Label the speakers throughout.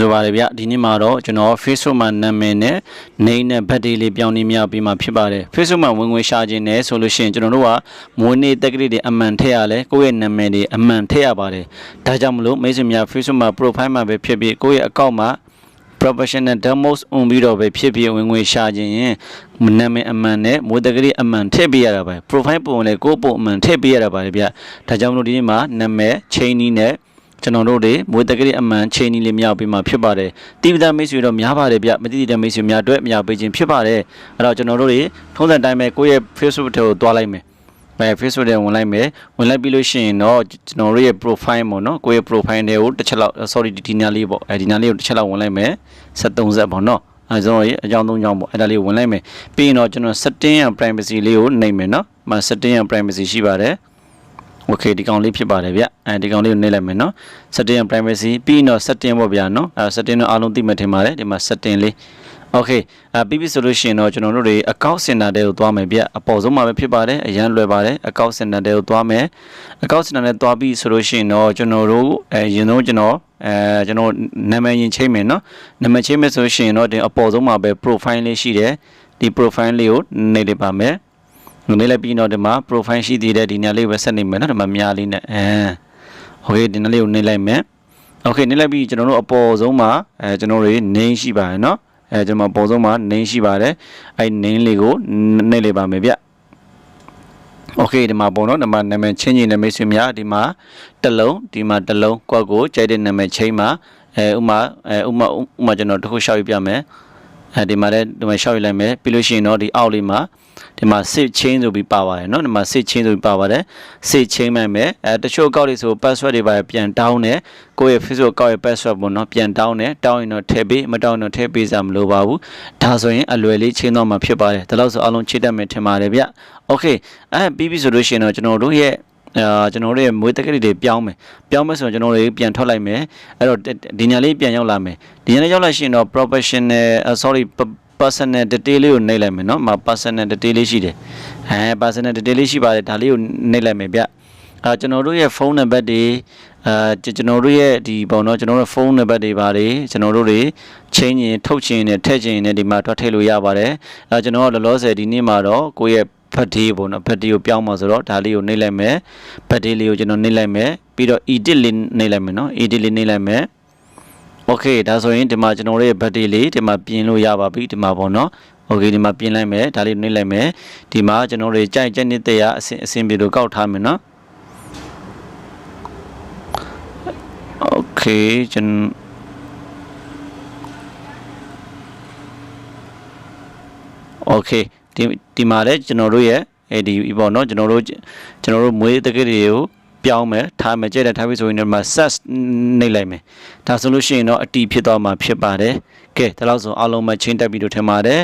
Speaker 1: ဆိုပါတယ်ဗျဒီနေ့မှာတော့ကျွန်တော် Facebook မှာနာမည်နဲ့ name နဲ့ birthday လေးပြောင်းနေမြောက်ပြီးမှဖြစ်ပါတယ် Facebook မှာဝင်ငွေရှာခြင်းနဲ့ဆိုလို့ရှိရင်ကျွန်တော်တို့ကမွေးနေ့တက်ကလေးတွေအမှန်ထည့်ရလဲကိုယ့်ရဲ့နာမည်တွေအမှန်ထည့်ရပါတယ်ဒါကြောင့်မလို့မိတ်ဆွေများ Facebook မှာ profile မှာပဲဖြစ်ဖြစ်ကိုယ့်ရဲ့ account မှာ professional demos အွန်ပြီးတော့ပဲဖြစ်ဖြစ်ဝင်ငွေရှာခြင်းရင်နာမည်အမှန်နဲ့မွေးတက်ကလေးအမှန်ထည့်ပေးရတာပဲ profile ပုံလည်းကိုယ့်ပုံအမှန်ထည့်ပေးရတာပါတယ်ဗျဒါကြောင့်မလို့ဒီနေ့မှာနာမည် chain နီးနဲ့ ကျွန်တော်တို့တွေမွေးတက်ကလေးအမှန်ချိန်နီလေးမြောက်ပြီးမှဖြစ်ပါတယ်တိပဒမိတ်ဆွေတော့များပါတယ်ဗျမတိတိတဲ့မိတ်ဆွေများအတွက်မြောက်ပေးခြင်းဖြစ်ပါတယ်အဲ့တော့ကျွန်တော်တို့တွေထုံးစံတိုင်းပဲကိုယ့်ရဲ့ Facebook ထဲကိုတွားလိုက်မယ်ပဲ Facebook ထဲဝင်လိုက်မယ်ဝင်လိုက်ပြီးလို့ရှိရင်တော့ကျွန်တော်တို့ရဲ့ profile ပေါ့နော်ကိုယ့်ရဲ့ profile တွေကိုတစ်ချက်လောက် sorry ဒီနာလေးပေါ့အဲဒီနာလေးကိုတစ်ချက်လောက်ဝင်လိုက်မယ်73ဆက်ပေါ့နော်အဲကျွန်တော်ရဲ့အကြောင်းသုံးကြောင်းပေါ့အဲ့ဒါလေးကိုဝင်လိုက်မယ်ပြီးရင်တော့ကျွန်တော် setting ရ privacy လေးကိုနှိပ်မယ်နော်မ setting ရ privacy ရှိပါတယ် โอเคဒီကောင်လေးဖြစ်ပါတယ်ဗျအဲဒီကောင်လေးကိုနှိပ်လိုက်မယ်နော် setting and privacy ပြီးရင်တော့ setting ပေါ့ဗျာနော်အဲ setting တော့အားလုံးသိမှထင်ပါတယ်ဒီမှာ setting လေးโอเคအဲပြီးပြီဆိုလို့ရှိရင်တော့ကျွန်တော်တို့တွေ account center တွေကိုသွားမယ်ဗျအပေါ်ဆုံးမှာပဲဖြစ်ပါတယ်အရန်လွယ်ပါတယ် account center တွေကိုသွားမယ် account center နဲ့သွားပြီးဆိုလို့ရှိရင်တော့ကျွန်တော်တို့အဲရင်ဆုံးကျွန်တော်အဲကျွန်တော်နာမည်ရင်ချိန်မယ်နော်နာမည်ချိန်မယ်ဆိုလို့ရှိရင်တော့ဒီအပေါ်ဆုံးမှာပဲ profile လေးရှိတယ်ဒီ profile လေးကိုနှိပ်လိုက်ပါမယ် ငနေလိုက်ပြီးတော့ဒီမှာ profile ရှိသေးတဲ့ဒီနေရာလေးပဲဆက်နေမယ်နော်ဒီမှာများလေးနဲ့အဲโอเคဒီနေရာလေးကိုနှိပ်လိုက်မယ်โอเคနှိပ်လိုက်ပြီးကျွန်တော်တို့အပေါ်ဆုံးမှာအဲကျွန်တော်တို့ name ရှိပါတယ်နော်အဲကျွန်တော်အပေါ်ဆုံးမှာ name ရှိပါတယ်အဲ name လေးကိုနှိပ်လိုက်ပါမယ်ဗျโอเคဒီမှာပေါ့နော်ဒီမှာနာမည်ချင်းချင်းနာမည်ဆွေများဒီမှာတစ်လုံးဒီမှာတစ်လုံးကွက်ကိုကြိုက်တဲ့နာမည်ချင်းမှာအဲဥမာအဲဥမာဥမာကျွန်တော်တစ်ခုရှောက်ပြပြမယ်အဲဒီမှာလည်းဒီမှာရှောက်ရလိုက်မယ်ပြီးလို့ရှိရင်တော့ဒီအောက်လေးမှာ ဒီမှာ sit chain ဆိုပြီးပါပါတယ်เนาะဒီမှာ sit chain ဆိုပြီးပါပါတယ် sit chain မှန်မယ်အဲတချို့အကောက်တွေဆို password တွေပါပြန်တောင်းတယ်ကိုယ့်ရဲ့ Facebook အကောက်ရဲ့ password ပေါ့เนาะပြန်တောင်းတယ်တောင်းရင်တော့ထည့်ပေးမတောင်းတော့ထည့်ပေးစရာမလိုပါဘူးဒါဆိုရင်အလွယ်လေးချင်းတော့မှာဖြစ်ပါတယ်ဒါလို့ဆိုအလုံးချိတ်တတ်မယ်ထင်ပါတယ်ဗျ okay အဲပြီးပြီဆိုလို့ရှိရင်တော့ကျွန်တော်တို့ရဲ့အာကျွန်တော်တို့ရဲ့မွေးတက်ကလေးတွေပြောင်းမယ်ပြောင်းမယ်ဆိုရင်ကျွန်တော်တို့ပြန်ထွက်လိုက်မယ်အဲ့တော့ဒီညာလေးပြန်ရောက်လာမယ်ဒီညာလေးရောက်လာရှင်တော့ professional uh, sorry personal detail လေးကိုနှိပ်လိုက်မယ်နော်။မှာ personal detail လေးရှိတယ်။အဲ personal detail လေးရှိပါတယ်ဒါလေးကိုနှိပ်လိုက်မယ်ဗျ။အဲကျွန်တော်တို့ရဲ့ဖုန်းနံပါတ်တွေအဲကျွန်တော်တို့ရဲ့ဒီပုံတော့ကျွန်တော်တို့ဖုန်းနံပါတ်တွေပါတယ်ကျွန်တော်တို့တွေချင်းရင်ထုတ်ချင်းနဲ့ထည့်ချင်းနဲ့ဒီမှာတွက်ထည့်လို့ရပါတယ်။အဲကျွန်တော်ကလောလောဆယ်ဒီနေ့မှာတော့ကိုယ့်ရဲ့ဖတ်ဒီပေါ့နော်ဖတ်ဒီကိုပြောင်းမှာဆိုတော့ဒါလေးကိုနှိပ်လိုက်မယ်ဖတ်ဒီလေးကိုကျွန်တော်နှိပ်လိုက်မယ်ပြီးတော့ edit လေးနှိပ်လိုက်မယ်နော် edit လေးနှိပ်လိုက်မယ် โอเคဒါဆိုရင်ဒီမှာကျွန်တော်တို့ရဲ့ဘတ်တီလေးဒီမှာပြင်လို့ရပါပြီဒီမှာပေါ့နော်โอเคဒီမှာပြင်လိုက်မယ်ဒါလေးနှိပ်လိုက်မယ်ဒီမှာကျွန်တော်တို့ကြိုက်ကြက်နေတဲ့ရအစင်အစင်ပြေလို့ကောက်ထားမယ်နော်โอเคကျွန်โอเคဒီဒီမှာလည်းကျွန်တော်တို့ရဲ့အဲဒီပေါ့နော်ကျွန်တော်တို့ကျွန်တော်တို့မွေးတကယ်တွေကို ပြောင်းမယ်ထားမယ်ကြည့်တဲ့ထားပြီဆိုရင်တော့ set နှိပ်လိုက်မယ်ဒါဆိုလို့ရှိရင်တော့အတီဖြစ်သွားမှာဖြစ်ပါတယ်ကဲဒါလို့ဆိုအားလုံးမချင်းတက်ပြီးတော့ထင်ပါတယ်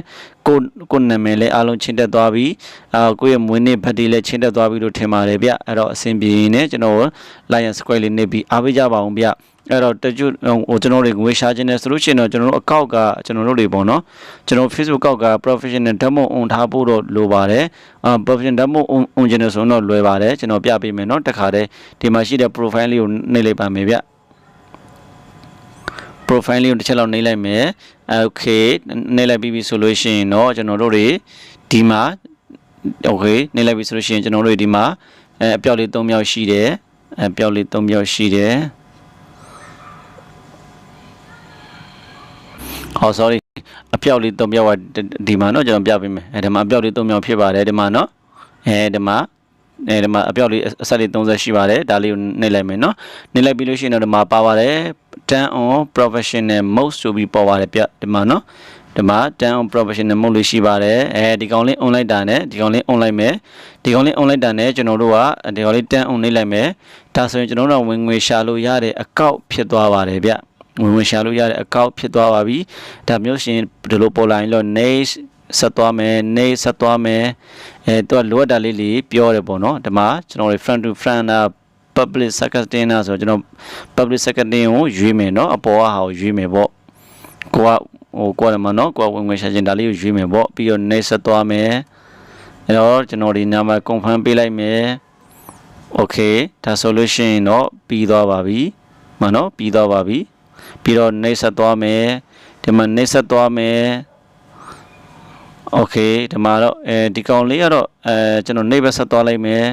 Speaker 1: ကိုကိုနာမည်လည်းအားလုံးချင်းတက်သွားပြီအာကိုရဲ့မွေးနေ့ဘတ်တီလည်းချင်းတက်သွားပြီလို့ထင်ပါတယ်ဗျအဲ့တော့အဆင်ပြေနေကျွန်တော် Lion Square လေးနေပြီးအားပေးကြပါအောင်ဗျ အဲ့တော့တချို့ဟိုကျွန်တော်တွေငွေရှာခြင်းနဲ့ဆိုလို့ရှိရင်တော့ကျွန်တော်တို့အကောက်ကကျွန်တော်တို့တွေပေါ့နော်ကျွန်တော် Facebook အကောက်က professional demo on ထားဖို့တော့လိုပါတယ်အာ professional demo on on ခြင်းဆိုတော့လွယ်ပါတယ်ကျွန်တော်ပြပေးမယ်နော်တခါတည်းဒီမှာရှိတဲ့ profile လေးကိုနှိပ်လိုက်ပါမယ်ဗျ profile လေးကိုတစ်ချက်လောက်နှိပ်လိုက်မယ် okay နှိပ်လိုက်ပြီးပြီဆိုလို့ရှိရင်တော့ကျွန်တော်တို့တွေဒီမှာ okay နှိပ်လိုက်ပြီဆိုလို့ရှိရင်ကျွန်တော်တို့ဒီမှာအဲအပြောက်လေး၃မြောက်ရှိတယ်အပြောက်လေး၃မြောက်ရှိတယ် ဟော sorry အပြောက်လေး၃ပြောက်ကဒီမှာနော်ကျွန်တော်ပြပေးမယ်အဲဒီမှာအပြောက်လေး၃ပြောက်ဖြစ်ပါတယ်ဒီမှာနော်အဲဒီမှာအဲဒီမှာအပြောက်လေးအဆက်လေး30ရှိပါတယ်ဒါလေးကိုနှိပ်လိုက်မယ်နော်နှိပ်လိုက်ပြီးလို့ရှိရင်တော့ဒီမှာပါပါတယ်10 on professional mode ဆိုပြီးပေါ်ပါတယ်ပြဒီမှာနော်ဒီမှာ10 on professional mode လေးရှိပါတယ်အဲဒီကောင်လေး on လိုက်တာနဲ့ဒီကောင်လေး on လိုက်မယ်ဒီကောင်လေး on လိုက်တာနဲ့ကျွန်တော်တို့ကဒီကောင်လေး10 on နှိပ်လိုက်မယ်ဒါဆိုရင်ကျွန်တော်တို့ကဝင်ငွေရှာလို့ရတဲ့အကောက်ဖြစ်သွားပါတယ်ဗျ ဝင်ဝင်ရှာလို့ရတဲ့အကောက်ဖြစ်သွားပါပြီဒါမျိုးရှင်ဒီလိုပေါ်လာရင်တော့ next ဆက်သွားမယ် next ဆက်သွားမယ်အဲတော့လိုအပ်တာလေးလေးပြောတယ်ပေါ့နော်ဒီမှာကျွန်တော်တို့ front to front တာ public secretary နာဆိုကျွန်တော် public secretary ကိုရွေးမယ်เนาะအပေါ်ကဟာကိုရွေးမယ်ပေါ့ကိုကဟိုကိုကလည်းမเนาะကိုကဝင်ဝင်ရှာချင်းဒါလေးကိုရွေးမယ်ပေါ့ပြီးတော့ next ဆက်သွားမယ်အဲတော့ကျွန်တော်ဒီနာမည် confirm ပေးလိုက်မယ် okay ဒါဆိုလို့ရှိရင်တော့ပြီးသွားပါပြီမနော်ပြီးသွားပါပြီ ပြီးတော့နှိပ်ဆက်သွားမယ်ဒီမှာနှိပ်ဆက်သွားမယ်โอเคဒီမှာတော့အဲဒီကောင်လေးကတော့အဲကျွန်တော်နှိပ်ဘက်ဆက်သွားလိုက်မယ်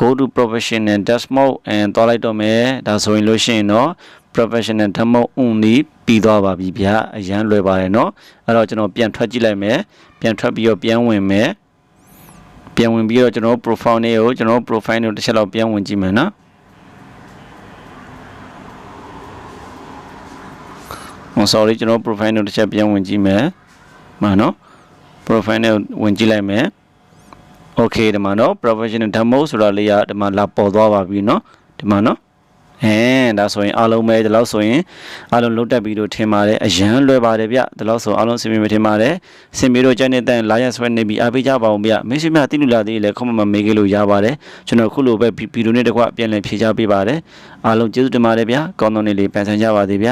Speaker 1: go to professional dash mode and သွားလိုက်တော့မယ်ဒါဆိုရင်လို့ရှိရင်တော့ professional demo only ပြီးသွားပါပြီဗျာအရန်လွယ်ပါတယ်เนาะအဲ့တော့ကျွန်တော်ပြန်ထွက်ကြည့်လိုက်မယ်ပြန်ထွက်ပြီးတော့ပြန်ဝင်မယ်ပြန်ဝင်ပြီးတော့ကျွန်တော် profile လေးကိုကျွန်တော် profile ကိုတစ်ချက်လောက်ပြန်ဝင်ကြည့်မယ်နော် ဟို sorry ကျွန်တော် profile နဲ့တစ်ချက်ပြန်ဝင်ကြည့်မယ်။မှန်နော် profile နဲ့ဝင်ကြည့်လိုက်မယ်။ okay ဒီမှာနော် professional demo ဆိုတာလေးကဒီမှာလာပေါ်သွားပါပြီနော်ဒီမှာနော်အဲဒါဆိုရင်အားလုံးပဲဒီလောက်ဆိုရင်အားလုံးလုတ်တက်ပြီးတော့ထင်ပါတယ်အရန်လွယ်ပါတယ်ဗျဒီလောက်ဆိုအားလုံးစင်ပြေမထင်ပါတယ်စင်ပြေတော့ကျန်နေတဲ့လာရဆွဲနေပြီးအားပေးကြပါဦးဗျမင်းရှိမြတိလူလာသေးလေခွန်မမမေးခဲ့လို့ရပါတယ်ကျွန်တော်ခုလိုပဲဗီဒီယိုနဲ့တကွပြန်လည်ဖြေချပေးပါတယ်အားလုံးကျေးဇူးတင်ပါတယ်ဗျကောင်းသောနေ့လေးပန်ဆန်းကြပါသေးဗျ